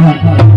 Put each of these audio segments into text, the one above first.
અરે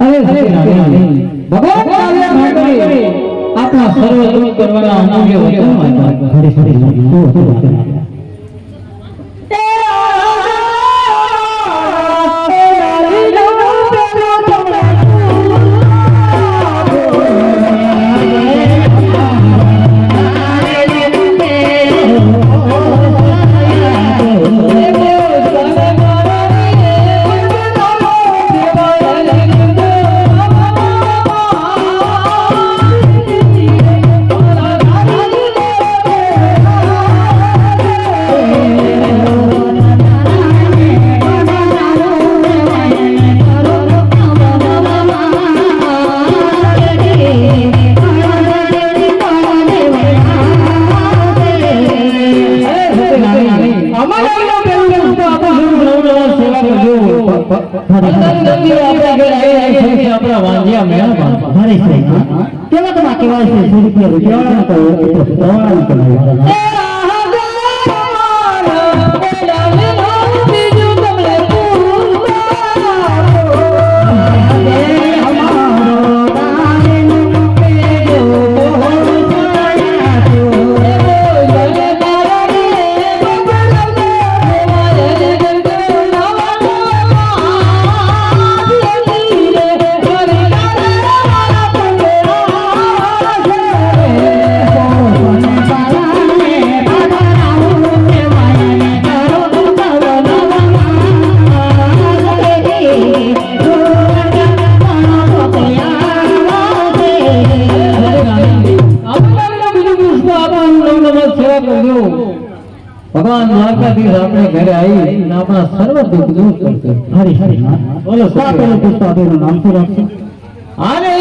અરે આપણા સર્વ દુઃખ કરવાના અમૂલ્ય વચનમાં ફરી ફરી શું હતું કેવા છે સો રૂપિયા રૂપિયા તો સવાળા આપણે ઘરે આવી આપણા સર્વ દુઃખ દૂર કરશે. હરી હરી બોલો શું પેલું નામ શું રાખશે? અરે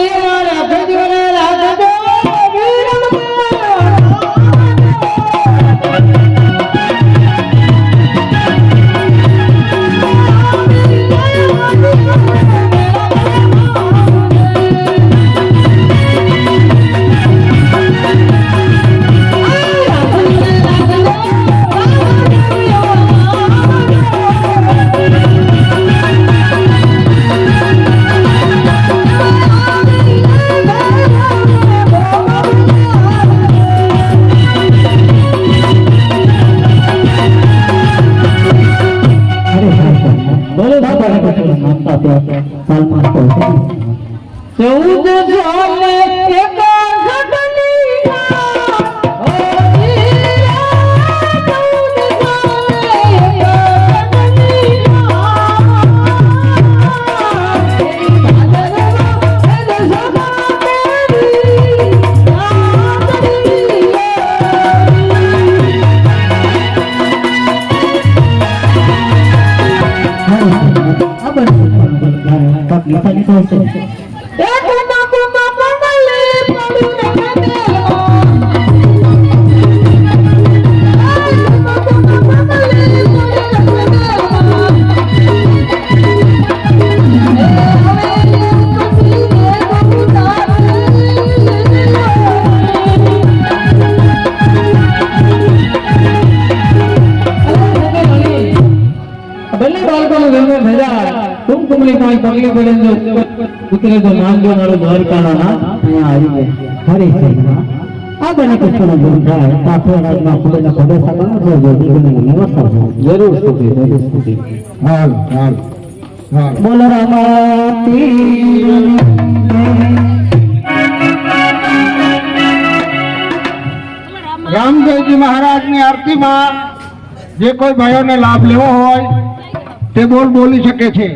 ಬೆಳ್ಳಿ ಬಾಲ್ಕೊಂಡು ಬೆಳೆದ ಕುಂಕುಮಲಿ ತಾಯಿ ಕೊಲ್ಲಿಗೆ ಬೆಳೆದು ઉતરે તો માંગો મારો દ્વારકાના નાથ અહીંયા આવી ગયા હરે કૃષ્ણ. આ બને કૃષ્ણ ગુણ થાય આખો રાજમાં ખુદેના પ્રદેશા કરો જો દીકરીને નમસ્કાર કરો. જરૂર સ્તુતિ જરૂર સ્તુતિ હાલ હાલ બોલ રામાતી રામદેવજી મહારાજની આરતીમાં જે કોઈ ભાઈઓને લાભ લેવો હોય તે બોલ બોલી શકે છે.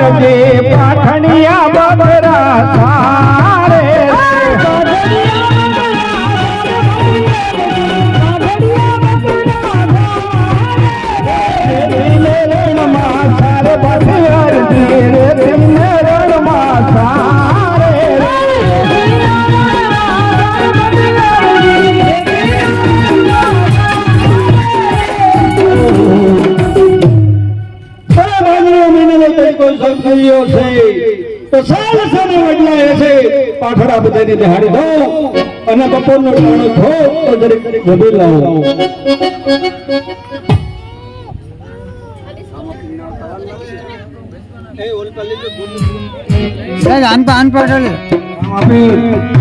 હરજે પાઠણિયા બકરા સારે. બધાની દિહાડી દો અને બપોરનો ટાણો થો તો દરેક જમી લાવો ચાલે આમ આપી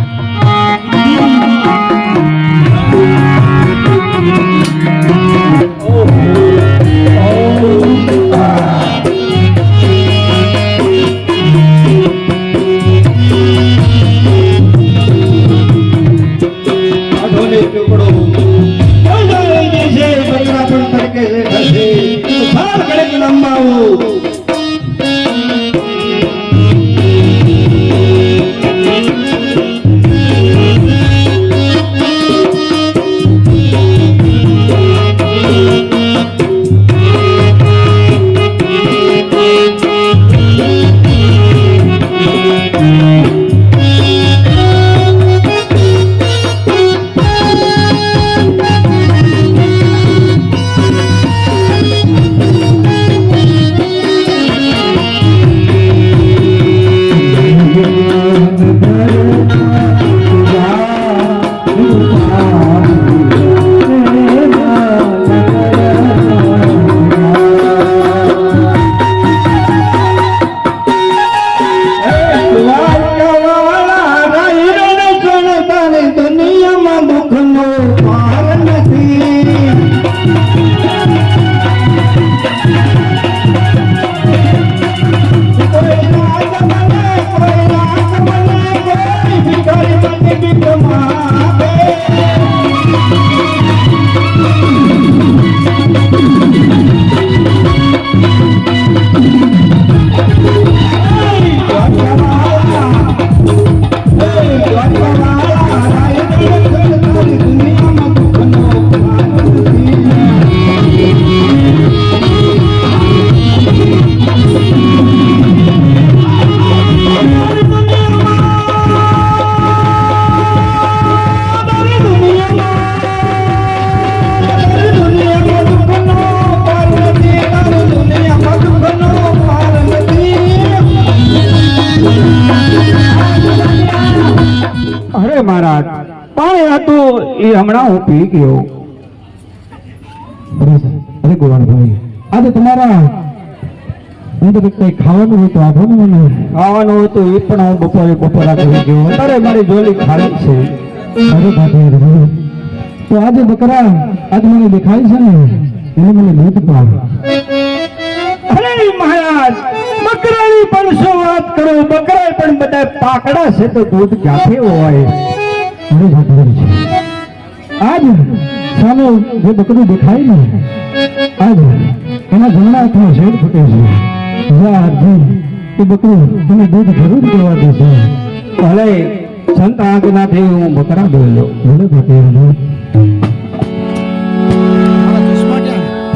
હતું એ હમણાં હું પી ગયો. અરે ગોવાળભાઈ આજે તમારા અંદર કઈ ખાવાનું હોય તો આપો મને ખાવાનું હતું એ પણ હું બપોરે બપોરા કરી ગયો. અત્યારે મારી જોલી ખાલી છે. અરે ભાભી તો આજે બકરા આજ મને દેખાય છે ને? એને મને દૂધ પાવ અરે મહારાજ બકરાની પણ શું વાત કરું? બકરા પણ બધા પાકડા છે તો દૂધ ક્યાંથી હોય? અરે ભાભી આજ સામે જે બકરું દેખાય ને આજ એના જમણા હાથમાં શેડ ફૂટે છે. જા એ બકરું તમે દૂધ જરૂર દેવા દેશે. ભલે સંત આજ્ઞાથી હું બકરા બોલ્યો. ભલે ભાભી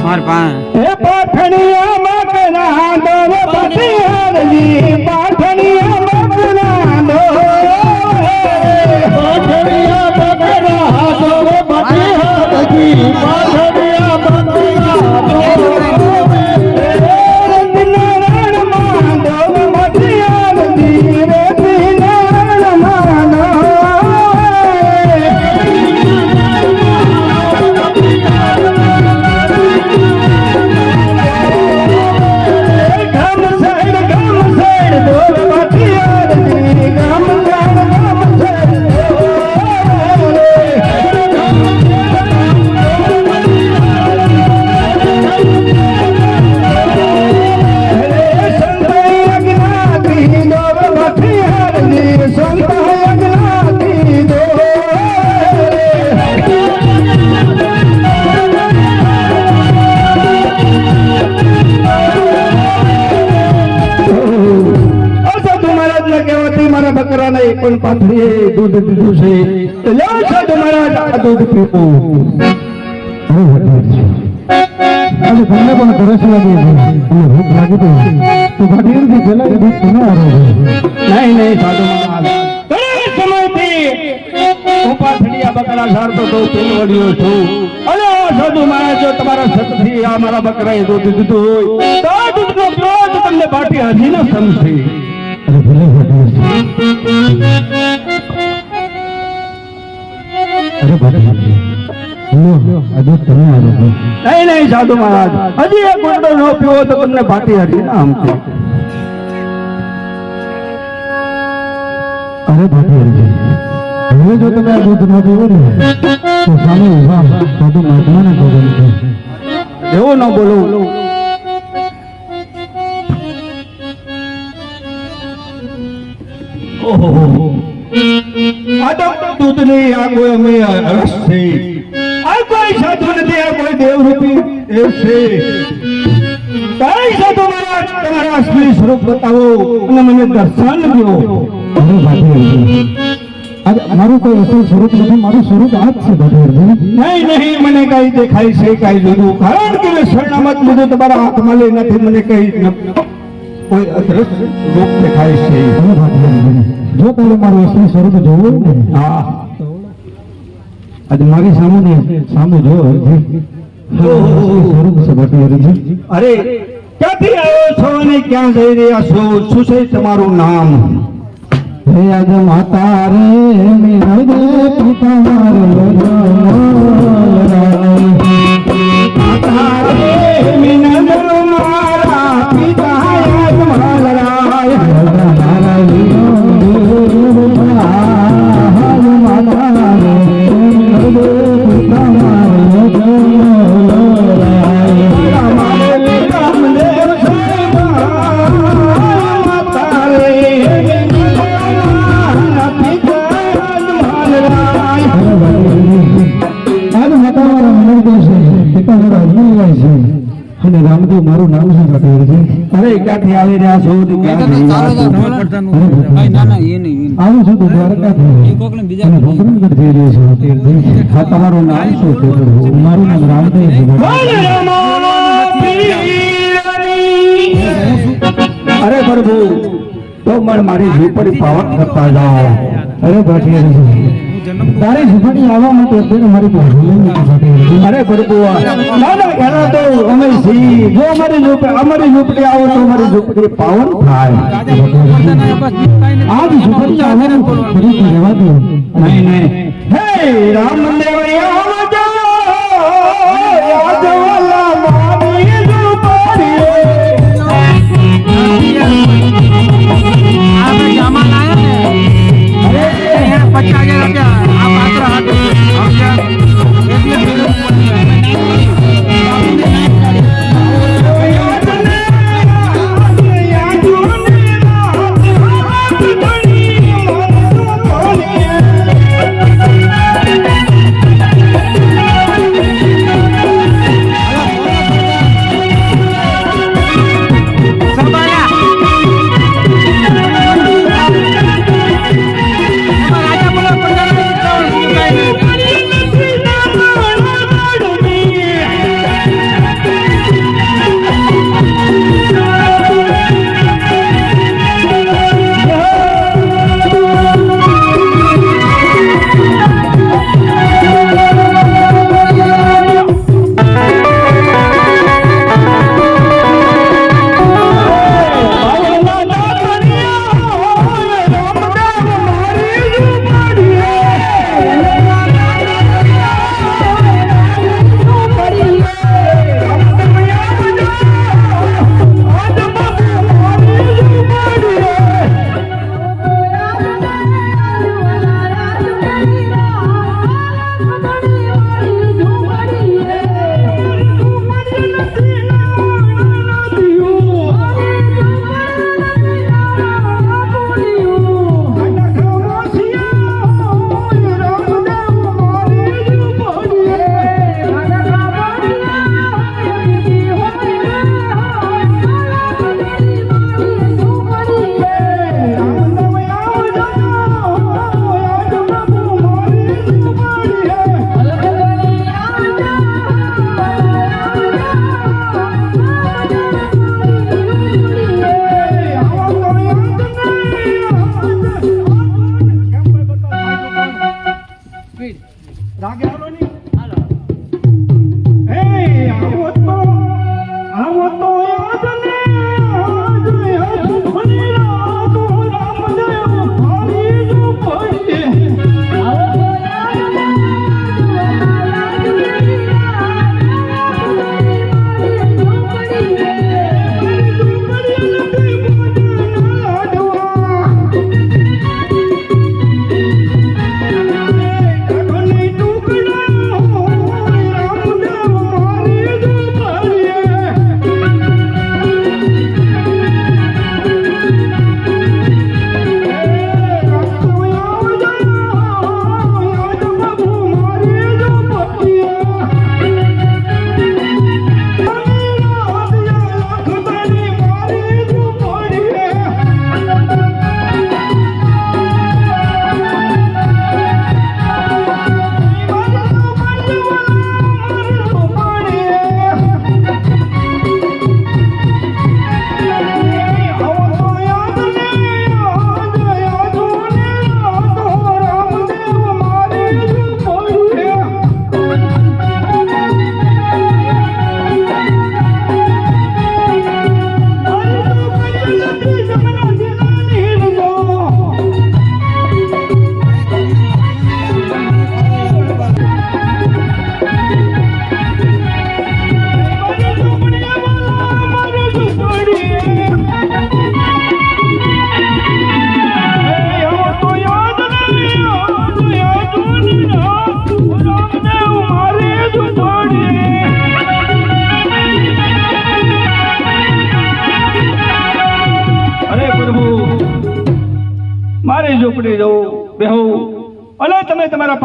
માર પાસે હે પાઠણિયા મકરા દોર પાઠણિયા દોર પટિયારજી પાઠણિયા પણ પાથરીએ દૂધ દીધું છે. એટલે સાધુ મહારાજ, આ દૂધ પીવું. આજે તમને પણ તરસ લાગી છે. અને ભૂખ લાગી તો તો ભાભી પેલા એ દૂધ તમે આવો નહીં નહીં, સાધુ મહારાજ. બકરા સારતો તો છું. આ મારા બકરાએ દૂધ દીધું તમને પાટી હજી ન અરે ભલે અરે તમે નહીં નહીં સાધુ મહારાજ. હજી એક ગુંડો ન પીવો તો તમને બાટી હજી ના તો અરે ભાભી હવે જો તમે આ દૂધ ન પીવો ને તો સામે ઊભા સાધુ મહાત્માને ભોગવવું છે એવું ન બોલું. ઓહો તો દૂધની આ કોઈ અમે રસ છે આ કોઈ સાધુ નથી આ કોઈ દેવરૂપી. દેવ છે. કઈ સાધુ મહારાજ તમારા અસલી સ્વરૂપ બતાવો અને મને દર્શન દો અરે આજે મારું કોઈ અસલ સ્વરૂપ નથી મારું સ્વરૂપ આ જ છે ભાભી નહીં નહીં મને કઈ દેખાય છે કઈ લીધું કારણ કે મેં શરણામત લીધું તમારા હાથમાં લઈ નથી મને કઈ કોઈ અદ્રશ્ય રૂપ દેખાય છે. જો તારે મારું અસલી સ્વરૂપ જોવું ને હા. આજે મારી સામે સામે જો સ્વરૂપ છે ભાભી હરીજી. અરે ક્યાંથી આવ્યો છો અને ક્યાં જઈ રહ્યા છો? શું છે તમારું નામ? હે આજ માતા રે મેરા દે પિતા માતા રે મિનગર મારા પિતા હા તમારું નામ શું છે? મારું નામ રામદેવ છે. અરે પ્રભુ તો મારી ઝૂંપડી પાવન કરતા જાઓ. અરે ભાટિયા તારી ઝૂંપડી આવવા માટે અત્યારે મારી પાસે. અરે પ્રભુ ના ના એના તો અમે જો અમારી ઝૂંપડી અમારી ઝૂંપડી આવો તો અમારી ઝૂંપડી પાવન થાય. આ જ આવે ને ફરીથી રહેવા દો. નહીં નહીં. હે રામ આવજો आगे आगे आगे आप हाथ हाथ રાગે હાલો ની. એ આવો તો આવો તો યાદ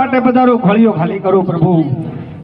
પાટે પધારો ખોળીઓ ખાલી કરો પ્રભુ.